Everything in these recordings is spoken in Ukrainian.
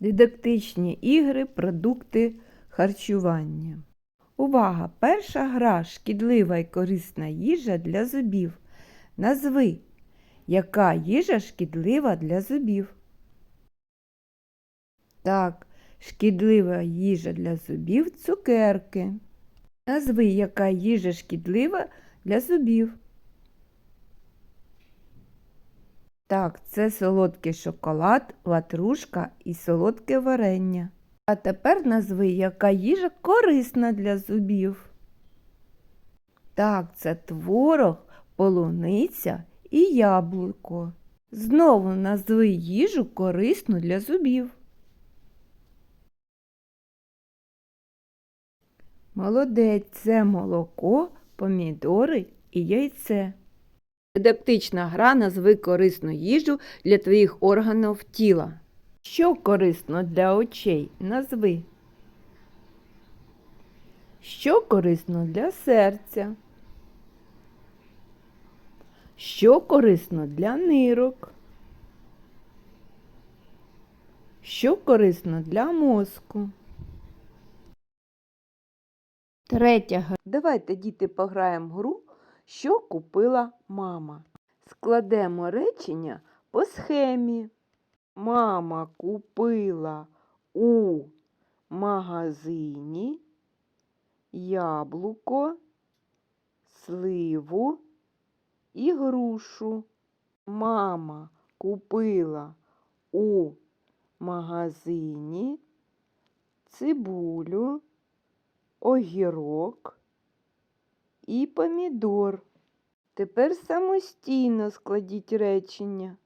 Дидактичні ігри, продукти харчування. Увага! Перша гра шкідлива і корисна їжа для зубів. Назви, яка їжа шкідлива для зубів. Так, шкідлива їжа для зубів цукерки. Назви, яка їжа шкідлива для зубів. Так, це солодкий шоколад, ватрушка і солодке варення. А тепер назви, яка їжа корисна для зубів. Так, це творог, полуниця і яблуко. Знову назви їжу корисну для зубів. Молодець це молоко, помідори і яйце. Дидактична гра назви корисну їжу для твоїх органів тіла. Що корисно для очей? Назви. Що корисно для серця? Що корисно для нирок? Що корисно для мозку? Третя гра. Давайте, діти, пограємо гру, що купила мама. Складемо речення по схемі. Мама купила у магазині яблуко, сливу і грушу. Мама купила у магазині цибулю, огірок і помідор. Тепер самостійно складіть речення.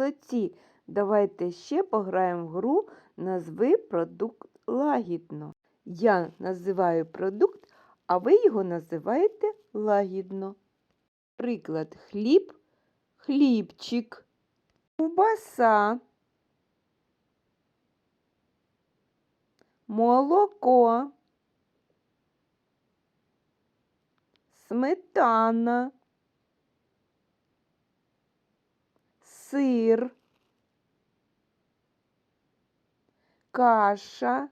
Молодці, давайте ще пограємо в гру назви продукт лагідно. Я називаю продукт, а ви його називаєте лагідно. Приклад хліб, хлібчик, ковбаса, молоко, сметана. Сир, каша,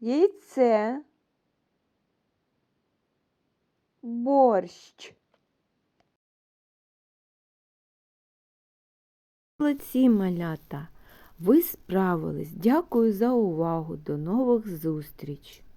яйце, борщ. Молодці, малята, ви справились. Дякую за увагу. До нових зустріч!